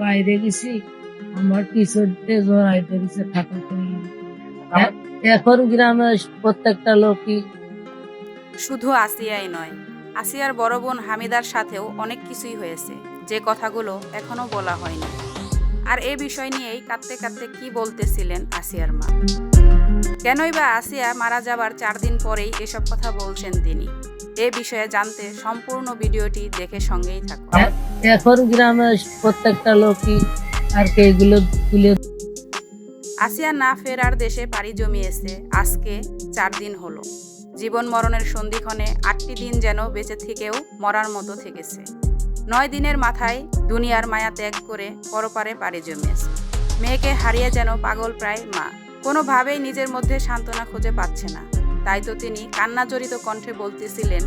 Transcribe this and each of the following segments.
বাইরে গেছি আমার পিছনে জড়াই ধরেছে ঠাকুর এখন গ্রামের প্রত্যেকটা লোকই শুধু আসিয়াই নয় আসিয়ার বড় বোন হামিদার সাথেও অনেক কিছুই হয়েছে যে কথাগুলো এখনও বলা হয়নি। আর এ বিষয় নিয়েই কাঁদতে কাঁদতে কি বলতেছিলেন আসিয়ার মা? কেনই বা আসিয়া মারা যাবার চার দিন পরেই এসব কথা বলছেন তিনি। এ বিষয়ে জানতে সম্পূর্ণ ভিডিওটি দেখে সঙ্গেই থাকুন। এখন গ্রামের প্রত্যেকটা লোকই আর কি এগুলো তুলে আসিয়া না ফেরার দেশে পাড়ি জমিয়েছে। আজকে চার দিন হলো। জীবন মরণের সন্ধিক্ষণে আটটি দিন যেন বেঁচে থেকেও মরার মতো থেকেছে। নয় দিনের মাথায় দুনিয়ার মায়া ত্যাগ করে পরপারে পাড়ি জমিয়েছে। মেয়েকে হারিয়ে যেন পাগল প্রায় মা। কোনোভাবেই নিজের মধ্যে সান্ত্বনা খুঁজে পাচ্ছে না। তাই তো তিনি কান্নাজড়িত কণ্ঠে বলতেছিলেন,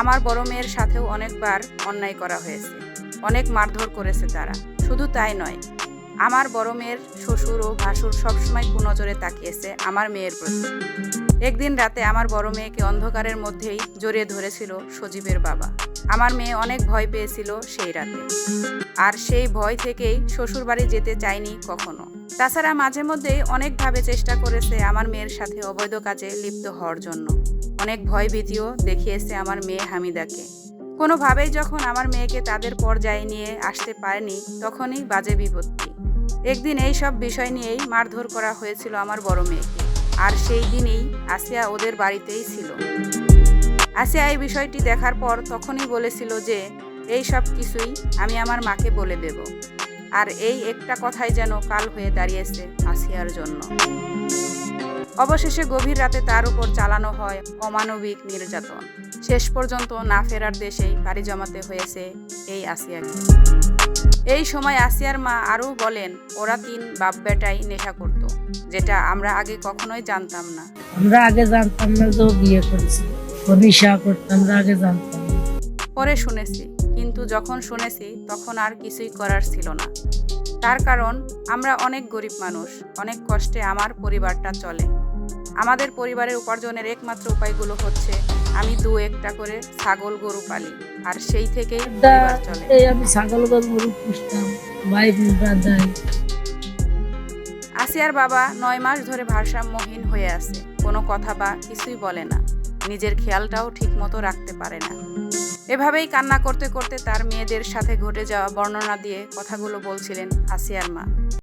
আমার বড় মেয়ের সাথেও অনেকবার অন্যায় করা হয়েছে। অনেক মারধর করেছে তারা। শুধু তাই নয়, আমার বড় মেয়ের শ্বশুর ও ভাসুর সবসময় কুনজরে তাকিয়েছে আমার মেয়ের প্রতি। একদিন রাতে আমার বড় মেয়েকে অন্ধকারের মধ্যেই জড়িয়ে ধরেছিল সজীবের বাবা। আমার মেয়ে অনেক ভয় পেয়েছিল সেই রাতে। আর সেই ভয় থেকেই শ্বশুর বাড়ি যেতে চায়নি কখনো। তাছাড়া মাঝে মধ্যেই অনেকভাবে চেষ্টা করেছে আমার মেয়ের সাথে অবৈধ কাজে লিপ্ত হওয়ার জন্য। অনেক ভয় ভীতিও দেখিয়েছে আমার মেয়ে হামিদাকে। কোনোভাবেই যখন আমার মেয়েকে তাদের পর্যায়ে নিয়ে আসতে পারেনি, তখনই বাজে বিপত্তি। একদিন এই সব বিষয় নিয়েই মারধর করা হয়েছিল আমার বড় মেয়েকে। আর সেই দিনেই আসিয়া ওদের বাড়িতেই ছিল। আসিয়া এই বিষয়টি দেখার পর তখনই বলেছিল যে, এই সব কিছুই আমি আমার মাকে বলে দেব। আর এই একটা কথাই যেন কাল হয়ে দাঁড়িয়েছে আসিয়ার জন্য। অবশেষে গভীর রাতে তার উপর চালানো হয় অমানবিক নির্যাতন। শেষ পর্যন্ত না ফেরার দেশেই পাড়ি জমাতে হয়েছে এই আসিয়াকে। এই সময় আসিয়ার মা আরও বলেন ওরা তিন বাপ বেটাই নেশা করত যেটা আমরা আগে কখনোই জানতাম না। আমরা আগে জানতাম না যে বিয়ে করেছে। নেশা করতাম আমরা আগে জানতাম না। পরে শুনেছি কিন্তু যখন শুনেছি তখন আর কিছুই করার ছিল না। তার কারণ আমরা অনেক গরিব মানুষ অনেক কষ্টে আমার পরিবারটা চলে। আমাদের পরিবারের উপার্জনের একমাত্র উপায়গুলো হচ্ছে আমি দু একটা করে ছাগল গরু পালি আর সেই থেকেই পরিবার চলে। এই আমি ছাগল গরু পুষতাম ভাই আসিয়ার বাবা নয় মাস ধরে ভারসাম্যহীন হয়ে আছে কোনো কথা বা কিছুই বলে না নিজের খেয়ালটাও ঠিক মতো রাখতে পারে না। এভাবেই কান্না করতে করতে তার মেয়েদের সাথে ঘটে যাওয়া বর্ণনা দিয়ে কথাগুলো বলছিলেন আসিয়ার মা।